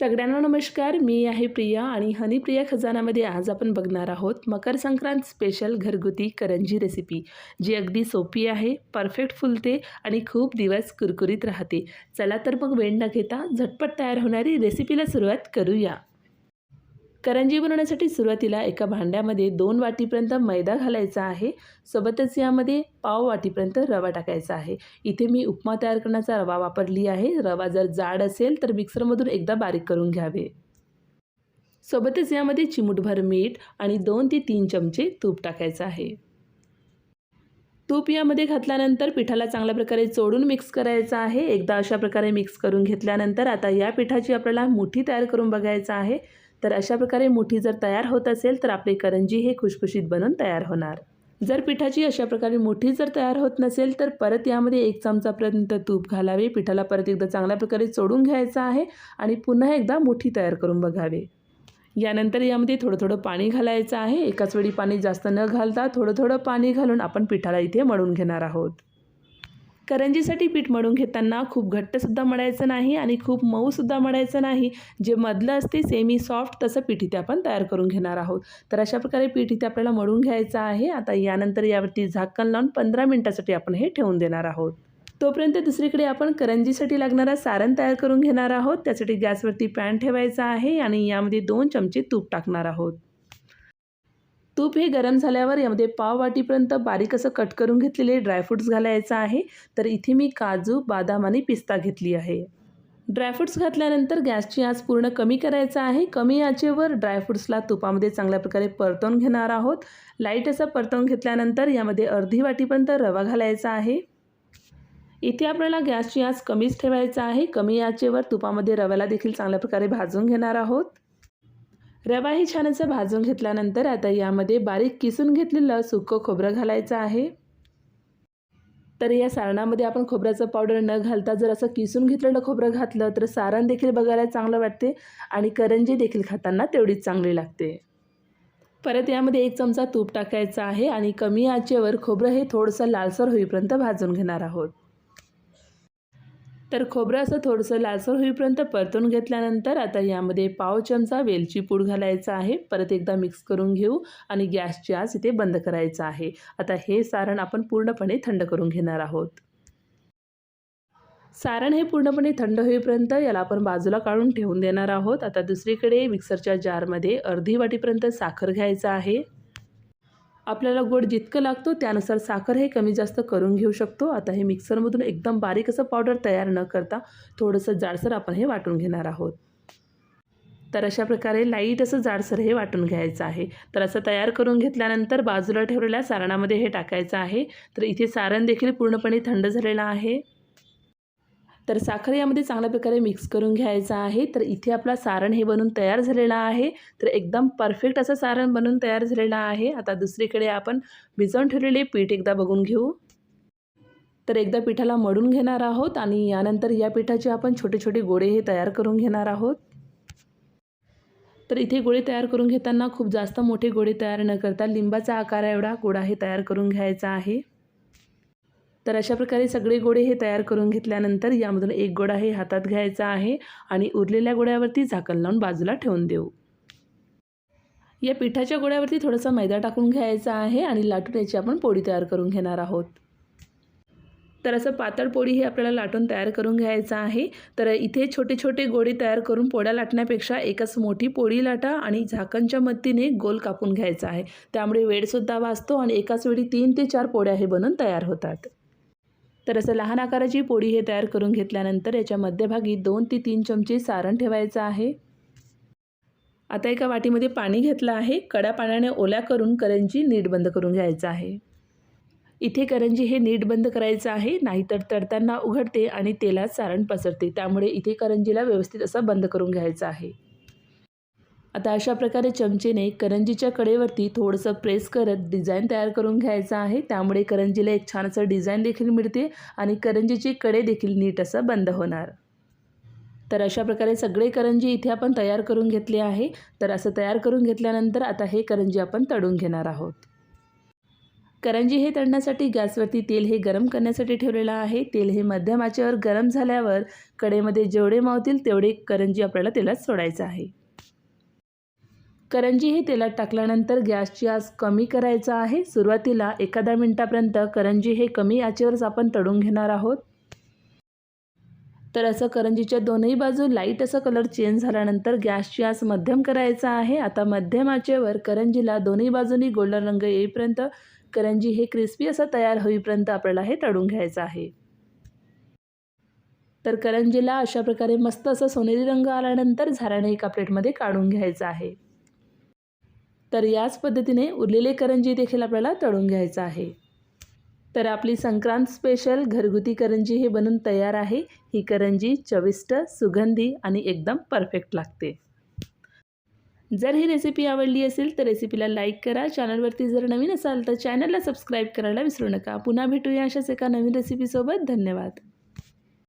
सगळ्यांना नमस्कार मी आहे प्रिया आणि हनीप्रिया खजानामध्ये आज आपण बघणार आहोत मकर संक्रांत स्पेशल घरगुती करंजी रेसिपी जी अगदी सोपी आहे परफेक्ट फुलते आणि खूप दिवस कुरकुरीत राहते. चला तर मग वेळ न घेता झटपट तयार होणारी रेसिपीला सुरुवात करूया. करंजी बनवण्यासाठी सुरुवातीला एका भांड्यामध्ये दोन वाटीपर्यंत मैदा घालायचा आहे. सोबतच यामध्ये पाव वाटीपर्यंत रवा टाकायचा आहे. इथे मी उपमा तयार करण्याचा रवा वापरली आहे. रवा जर जाड असेल तर मिक्सरमधून एकदा बारीक करून घ्यावे. सोबतच यामध्ये चिमूटभर मीठ आणि दोन ते तीन चमचे तूप टाकायचं आहे. तूप यामध्ये घातल्यानंतर पिठाला चांगल्या प्रकारे चोडून मिक्स करायचं आहे. एकदा अशा प्रकारे मिक्स करून घेतल्यानंतर आता या पिठाची आपल्याला मुठी तयार करून बघायचं आहे. तर अशा प्रकारे मुठी जर तयार होत असेल तर आपले करंजी हे खुशखुशीत बनून तयार होणार. जर पिठाची अशा प्रकारे मोठी जर तयार होत नसेल तर परत यामध्ये एक चमचापर्यंत तूप घालावे. पिठाला परत एकदा चांगल्या प्रकारे चोडून घ्यायचं आहे आणि पुन्हा एकदा मुठी तयार करून बघावे. यानंतर यामध्ये थोडं थोडं पाणी घालायचं आहे. एकाच वेळी पाणी जास्त न घालता थोडं थोडं पाणी घालून आपण पिठाला इथे मळून घेणार आहोत. करंजीसाठी पीठ मळून घेताना खूप घट्टसुद्धा मळायचं नाही आणि खूप मऊसुद्धा मळायचं नाही. जे मधलं असते सेमी सॉफ्ट तसं पीठ इथे आपण तयार करून घेणार आहोत. तर अशा प्रकारे पीठ इथे आपल्याला मळून घ्यायचं आहे. आता यानंतर यावरती झाकण लावून पंधरा मिनटासाठी आपण हे ठेवून देणार आहोत. तोपर्यंत दुसरीकडे आपण करंजीसाठी लागणारा सारण तयार करून घेणार आहोत. त्यासाठी गॅसवरती पॅन ठेवायचा आहे आणि यामध्ये दोन चमचे तूप टाकणार आहोत. तूप हे गरम झाल्यावर यामध्ये पाव वाटीपर्यंत बारीक असं कट करून घेतलेले ड्रायफ्रुट्स घालायचं आहे. तर इथे मी काजू बादाम आणि पिस्ता घेतली आहे. ड्रायफ्रुट्स घातल्यानंतर गॅसची आच पूर्ण कमी करायचा आहे. कमी आचेवर ड्रायफ्रुट्सला तुपामध्ये चांगल्या प्रकारे परतवून घेणार आहोत. लाइट असं परतवून घेतल्यानंतर यामध्ये अर्धी वाटीपर्यंत रवा घालायचा आहे. इथे आपल्याला गॅसची आच कमीच ठेवायचा आहे. कमी आचेवर तुपामध्ये रव्याला देखील चांगल्या प्रकारे भाजून घेणार आहोत. रवाही छान असं भाजून घेतल्यानंतर आता यामध्ये बारीक किसून घेतलेलं सुकं खोबरं घालायचं आहे. तर या सारणामध्ये आपण खोबऱ्याचं पावडर न घालता जर असं किसून घेतलेलं खोबरं घातलं तर सारण देखील बघायला चांगलं वाटते आणि करंजी देखील खाताना तेवढीच चांगली लागते. परत यामध्ये एक चमचा तूप टाकायचा आहे आणि कमी आचेवर खोबरं हे थोडंसं लालसर होईपर्यंत भाजून घेणार आहोत. तर खोबरं असं थोडंसं लालसर होईपर्यंत परतून घेतल्यानंतर आता यामध्ये पाव चमचा वेलची पूड घालायचा आहे. परत एकदा मिक्स करून घेऊ आणि गॅसची आज इथे बंद करायचं आहे. आता हे सारण आपण पूर्णपणे थंड करून घेणार आहोत. सारण हे पूर्णपणे थंड होईपर्यंत याला आपण बाजूला काढून ठेवून देणार आहोत. आता दुसरीकडे मिक्सरच्या जारमध्ये अर्धी वाटीपर्यंत साखर घ्यायचं आहे. आपल्याला गोड जितकं लागतो त्यानुसार साखर हे कमी जास्त करून घेऊ शकतो. आता हे मिक्सरमधून एकदम बारीक असं पावडर तयार न करता थोडंसं जाडसर आपण हे वाटून घेणार आहोत. तर अशा प्रकारे लाइट असं जाडसर हे वाटून घ्यायचं आहे. तर असं तयार करून घेतल्यानंतर बाजूला ठेवलेल्या सारणामध्ये हे टाकायचं आहे. तर इथे सारण देखील पूर्णपणे थंड झालेलं आहे. तर साखर यामध्ये चांगल्या प्रकारे मिक्स करून घ्यायचा आहे. तर इथे आपला सारण हे बनून तयार झालेलं आहे. तर एकदम परफेक्ट असं सारण बनून तयार झालेलं आहे. आता दुसरीकडे आपण भिजवून ठेवलेले पीठ एकदा बघून घेऊ. तर एकदा पिठाला मळून घेणार आहोत आणि यानंतर या पिठाचे आपण छोटे छोटे गोळे हे तयार करून घेणार आहोत. तर इथे गोळे तयार करून घेताना खूप जास्त मोठे गोळे तयार न करता लिंबाचा आकार एवढा गोळा हे तयार करून घ्यायचा आहे. तर अशा प्रकारे सगळे गोळे हे तयार करून घेतल्यानंतर यामधून एक गोळा हे हातात घ्यायचा आहे आणि उरलेल्या गोळ्यावरती झाकण लावून बाजूला ठेवून देऊ. या पिठाच्या गोळ्यावरती थोडासा मैदा टाकून घ्यायचा आहे आणि लाटून याची आपण पोळी तयार करून घेणार आहोत. तर असं पातळ पोळी हे आपल्याला लाटून तयार करून घ्यायचं आहे. तर इथे छोटे छोटे गोळे तयार करून पोळ्या लाटण्यापेक्षा एकच मोठी पोळी लाटा आणि झाकणच्या मदतीने गोल कापून घ्यायचा आहे. त्यामुळे वेळसुद्धा वाचतो आणि एकाच वेळी तीन ते चार पोळ्या हे बनून तयार होतात. तर असं लहान आकाराची पोळी हे तयार करून घेतल्यानंतर याच्या मध्यभागी दोन ते तीन चमचे सारण ठेवायचं आहे. आता एका वाटीमध्ये पाणी घेतलं आहे. कडा पाण्याने ओल्या करून करंजी नीट बंद करून घ्यायचं आहे. इथे करंजी हे नीट बंद करायचं आहे. नाहीतर तडताना उघडते आणि तेलात सारण पसरते. त्यामुळे इथे करंजीला व्यवस्थित असं बंद करून घ्यायचं आहे. आता अशा प्रकारे चमचेने करंजीच्या कडेवरती थोडंसं प्रेस करत डिझाईन तयार करून घ्यायचं आहे. त्यामुळे करंजीला एक छान असं डिझाईन देखील मिळते आणि करंजीचे कडे देखील नीट असं बंद होणार. तर अशा प्रकारे सगळे करंजी इथे आपण तयार करून घेतले आहे. तर असं तयार करून घेतल्यानंतर आता हे करंजी आपण तळून घेणार आहोत. करंजी हे तळण्यासाठी गॅसवरती तेल हे गरम करण्यासाठी ठेवलेलं आहे. तेल हे मध्यम आचेवर गरम झाल्यावर कडेमध्ये जेवढे मावतील तेवढे करंजी आपल्याला तेलात सोडायचं आहे. करंजी हे तेलात टाकल्यानंतर गॅसची आज कमी करायचा आहे. सुरुवातीला एखादा मिनटापर्यंत करंजी हे कमी आचेवरच आपण तळून घेणार आहोत. तर असं करंजीच्या दोनही बाजू लाइट असं कलर चेंज झाल्यानंतर गॅसची आज मध्यम करायचा आहे. आता मध्यम आचेवर करंजीला दोन्ही बाजूनी गोल्डन रंग येईपर्यंत करंजी हे क्रिस्पी असं तयार होईपर्यंत आपल्याला हे तळून घ्यायचं आहे. तर करंजीला अशा प्रकारे मस्त असं सोनेरी रंग आल्यानंतर झाऱ्याने एका प्लेटमध्ये काढून घ्यायचं आहे. तर याच पद्धतीने उरलेले करंजी देखील आपल्याला तळून घ्यायचं आहे. तर आपली संक्रांत स्पेशल घरगुती करंजी हे बनून तयार आहे. ही करंजी चविष्ट सुगंधी आणि एकदम परफेक्ट लागते. जर ही रेसिपी आवडली असेल तर रेसिपीला लाईक करा. चॅनलवरती जर नवीन असाल तर चॅनलला सबस्क्राईब करायला विसरू नका. पुन्हा भेटूया अशाच एका नवीन रेसिपीसोबत धन्यवाद.